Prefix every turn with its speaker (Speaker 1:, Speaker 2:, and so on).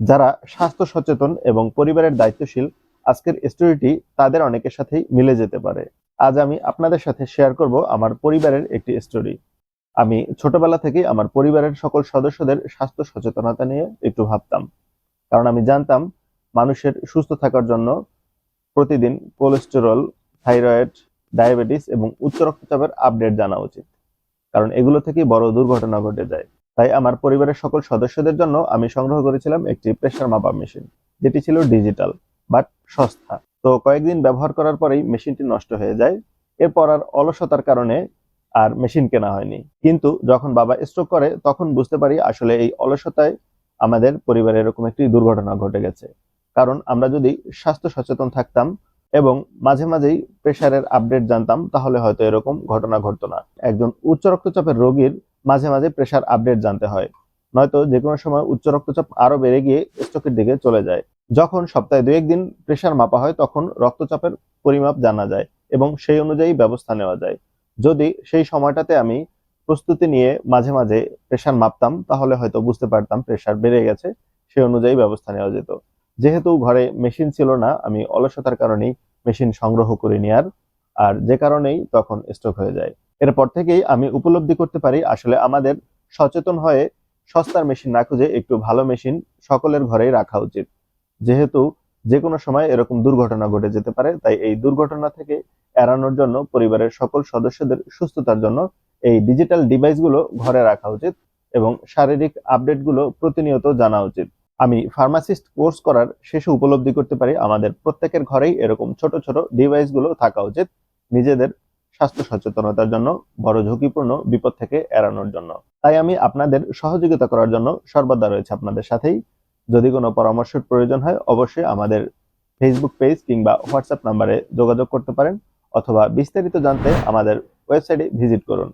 Speaker 1: যারা স্বাস্থ্য সচেতন এবং পরিবারের দায়িত্বশীল, আজকের স্টোরিটি তাদের অনেকের সাথেই মিলে যেতে পারে। আজ আমি আপনাদের সাথে শেয়ার করব আমার পরিবারের একটি স্টোরি আমি ছোটবেলা থেকেই আমার পরিবারের সকল সদস্যদের স্বাস্থ্য সচেতনতা নিয়ে একটু ভাবতাম। কারণ আমি জানতাম, মানুষের সুস্থ থাকার জন্য প্রতিদিন কোলেস্টেরল থাইরয়েড ডায়াবেটিস এবং উচ্চ রক্তচাপের আপডেট জানা উচিত। কারণ এগুলো থেকেই বড় দুর্ঘটনা ঘটে যায়। তাই আমার পরিবারের সকল সদস্যদের জন্য আমি সংগ্রহ করেছিলাম একটি প্রেশার মাপা মেশিন, যেটি ছিল ডিজিটাল, বাট সস্তা। তো কয়েকদিন ব্যবহার করার পরেই মেশিনটি নষ্ট হয়ে যায়। এরপর আর অলসতার কারণে আর মেশিন কেনা হয়নি। কিন্তু যখন বাবা স্ট্রোক করে, তখন বুঝতে পারি আসলে এই অলসতায় আমাদের পরিবারে এরকম একটি দুর্ঘটনা ঘটে গেছে। কারণ আমরা যদি স্বাস্থ্য সচেতন থাকতাম এবং মাঝে মাঝেই প্রেশারের আপডেট জানতাম, তাহলে হয়তো এরকম ঘটনা ঘটতো না। একজন উচ্চ রক্তচাপের রোগীর মাঝে মাঝে প্রেশার আপডেট জানতে হয়। নয়তো যে কোনো সময় উচ্চ রক্তচাপ আরও বেড়ে গিয়ে স্ট্রোকের দিকে চলে যায়। যখন সপ্তাহে দু একদিন প্রেশার মাপা হয়, তখন রক্তচাপের পরিমাপ জানা যায় এবং সেই অনুযায়ী ব্যবস্থা নেওয়া যায়। যদি সেই সময়টাতে আমি প্রস্তুতি নিয়ে মাঝে মাঝে প্রেশার মাপতাম, তাহলে হয়তো বুঝতে পারতাম প্রেশার বেড়ে গেছে, সেই অনুযায়ী ব্যবস্থা নেওয়া যেত। যেহেতু ঘরে মেশিন ছিল না, আমি অলসতার কারণেই মেশিন সংগ্রহ করে নেওয়ার, আর যে কারণেই তখন স্ট্রোক হয়ে যায়। এরপর থেকেই আমি উপলব্ধি করতে পারি আসলে আমাদের সচেতন হয়ে সস্তার মেশিন না খুঁজে একটু ভালো মেশিন সকলের ঘরেই রাখা উচিত। যেহেতু যে কোনো সময় এরকম দুর্ঘটনা ঘটে যেতে পারে, তাই এই দুর্ঘটনা থেকে এড়ানোর জন্য পরিবারের সকল সদস্যদের সুস্থতার জন্য এই ডিজিটাল ডিভাইসগুলো ঘরে রাখা উচিত এবং শারীরিক আপডেটগুলো প্রতিনিয়ত জানা উচিত। আমি ফার্মাসিস্ট কোর্স করার শেষে উপলব্ধি করতে পারি আমাদের প্রত্যেকের ঘরেই এরকম ছোট ছোট ডিভাইসগুলো থাকা উচিত। নিজেদের স্বাস্থ্য সচেতনতার জন্য বড় ঝুঁকিপূর্ণ বিপদ থেকে এড়ানোর জন্য। তাই আমি আপনাদের সহযোগিতা করার জন্য সর্বদা রয়েছে আপনাদের সাথেই। যদি কোনো পরামর্শের প্রয়োজন হয়, অবশ্যই আমাদের ফেসবুক পেজ কিংবা হোয়াটসঅ্যাপ নাম্বারে যোগাযোগ করতে পারেন, অথবা বিস্তারিত জানতে আমাদের ওয়েবসাইটে ভিজিট করুন।